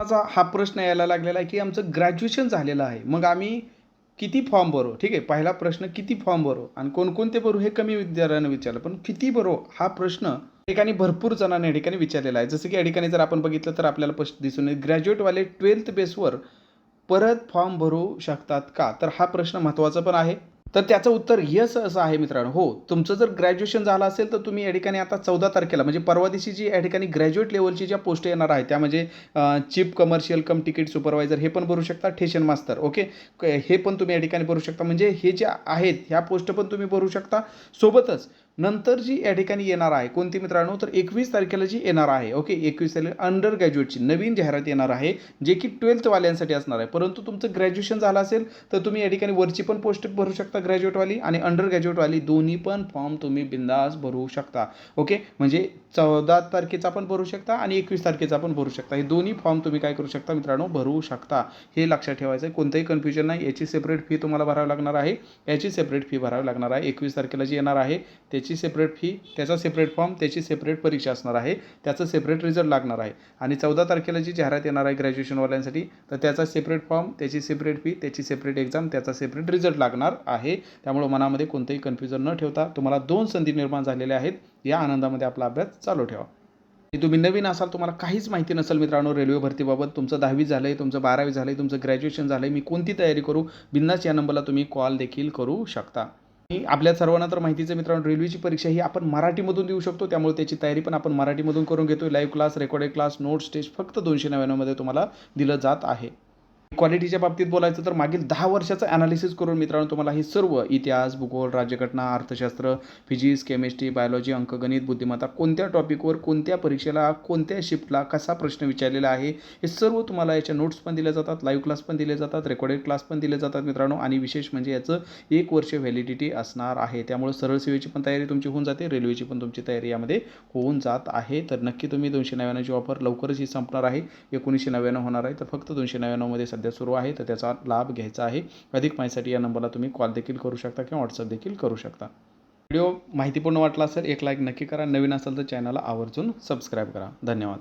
माझा हा प्रश्न यायला लागलेला आहे की आमचं ग्रॅज्युएशन झालेलं आहे. मग आम्ही किती फॉर्म भरू? ठीक आहे पहिला प्रश्न किती फॉर्म भरू? आणि कोणकोणते भरू हे कमी विद्यार्थ्यांना विचारलं. पण किती भरू? हा प्रश्न ठिकाणी भरपूर जणांनी या ठिकाणी विचारलेला आहे. जसं की या ठिकाणी जर आपण बघितलं तर आपल्याला प्रश्न दिसून येईल ग्रॅज्युएटवाले ट्वेल्थ बेसवर परत फॉर्म भरू शकतात का? तर हा प्रश्न महत्त्वाचा पण आहे. तर त्याचं उत्तर यस असं आहे मित्रांनो. हो तुमचं जर ग्रॅज्युएशन झालं असेल तर तुम्ही या ठिकाणी आता चौदा तारखेला म्हणजे परवा दिवशी जी या ठिकाणी ग्रॅज्युएट लेवलची ज्या पोस्ट येणार आहे त्या म्हणजे chief commercial cum ticket supervisor हे पण भरू शकता ठेशन मास्तर ओके हे पण तुम्ही या ठिकाणी भरू शकता. म्हणजे हे जे आहेत ह्या पोस्ट पण तुम्ही भरू शकता. सोबतच नंतर जी या ठिकाणी येणार आहे कोणती मित्रांनो? तर एकवीस तारखेला जी येणार आहे ओके? एकवीस तारखेला अंडर ग्रॅज्युएटची नवीन जाहिरात येणार आहे जे की ट्वेल्थवाल्यांसाठी असणार आहे. परंतु तुमचं ग्रॅज्युएशन झालं असेल तर तुम्ही या ठिकाणी वरची पण पोस्ट भरू शकता ग्रॅज्युएटवाली आणि अंडर ग्रॅज्युएटवाली दोन्ही पण फॉर्म तुम्ही बिंदास भरू शकता ओके? म्हणजे चौदा तारखेचा पण भरू शकता आणि एकवीस तारखेचा पण भरू शकता. हे दोन्ही फॉर्म तुम्ही काय करू शकता मित्रांनो? भरू शकता. हे लक्षात ठेवायचं आहे. कोणतंही कन्फ्युजन नाही. याची सेपरेट फी तुम्हाला भरावी लागणार आहे. याची सेपरेट फी भरावी लागणार आहे. एकवीस तारखेला जी येणार आहे त्याची सेपरेट फी त्याचा सेपरेट फॉर्म त्याची सेपरेट परीक्षा असणार आहे. त्याचं सेपरेट रिझल्ट लागणार आहे. आणि चौदा तारखेला जी जाहिरात येणार आहे ग्रॅज्युएशनवाल्यांसाठी तर त्याचा सेपरेट फॉर्म त्याची सेपरेट फी त्याची सेपरेट एक्झाम त्याचा सेपरेट रिझल्ट लागणार आहे. त्यामुळे मनामध्ये कोणतंही कन्फ्युजन न ठेवता तुम्हाला दोन संधी निर्माण झालेल्या आहेत. या आनंदामध्ये आपला अभ्यास चालू ठेवा. की तुम्ही नवीन असाल तुम्हाला काहीच माहिती नसेल मित्रांनो रेल्वे भरतीबाबत तुमचं दहावी झालं आहे तुमचं बारावी झालं आहे तुमचं ग्रॅज्युएशन झालं आहे मी कोणती तयारी करू? बिंदास या नंबरला तुम्ही कॉल देखील करू शकता. आपल्या सर्वांना तर माहितीचं मित्रांनो रेल्वेची परीक्षा ही आपण मराठीमधून देऊ शकतो. त्यामुळे त्याची तयारी पण आपण मराठीमधून करून घेतो live class recorded class notes test फक्त दोनशे नव्याण्णवमध्ये तुम्हाला दिलं जात आहे. क्वालिटीच्या बाबतीत बोलायचं तर मागील दहा वर्षाचं ॲनालिसिस करून मित्रांनो तुम्हाला हे सर्व इतिहास भूगोल राज्यघटना अर्थशास्त्र फिजिक्स केमिस्ट्री बायोलॉजी अंकगणित बुद्धिमत्ता कोणत्या टॉपिकवर कोणत्या परीक्षेला कोणत्या शिफ्टला कसा प्रश्न विचारलेला आहे हे सर्व तुम्हाला याच्या नोट्स पण दिल्या जातात लाईव्ह क्लास पण दिले जातात रेकॉर्डेड क्लास पण दिले जातात मित्रांनो आणि विशेष म्हणजे याचं एक वर्ष व्हॅलिडिटी असणार आहे. त्यामुळे सरळ सेवेची पण तयारी तुमची होऊन जाते रेल्वेची पण तुमची तयारी यामध्ये होऊन जात आहे. तर नक्की तुम्ही दोनशे नव्याण्णवची ऑफर लवकरच ही संपणार आहे. एकोणीसशे नव्याण्णव होणार आहे. तर फक्त दोनशे नव्याण्णवमध्ये सध्या सध्या सुरू आहे तर त्याचा लाभ घ्यायचा आहे. अधिक माहितीसाठी या नंबरला तुम्ही कॉल देखील करू शकता किंवा व्हॉट्सअप देखील करू शकता. व्हिडिओ माहितीपूर्ण वाटला असेल एक लाईक नक्की करा. नवीन असेल तर चॅनलला आवर्जून सबस्क्राईब करा. धन्यवाद.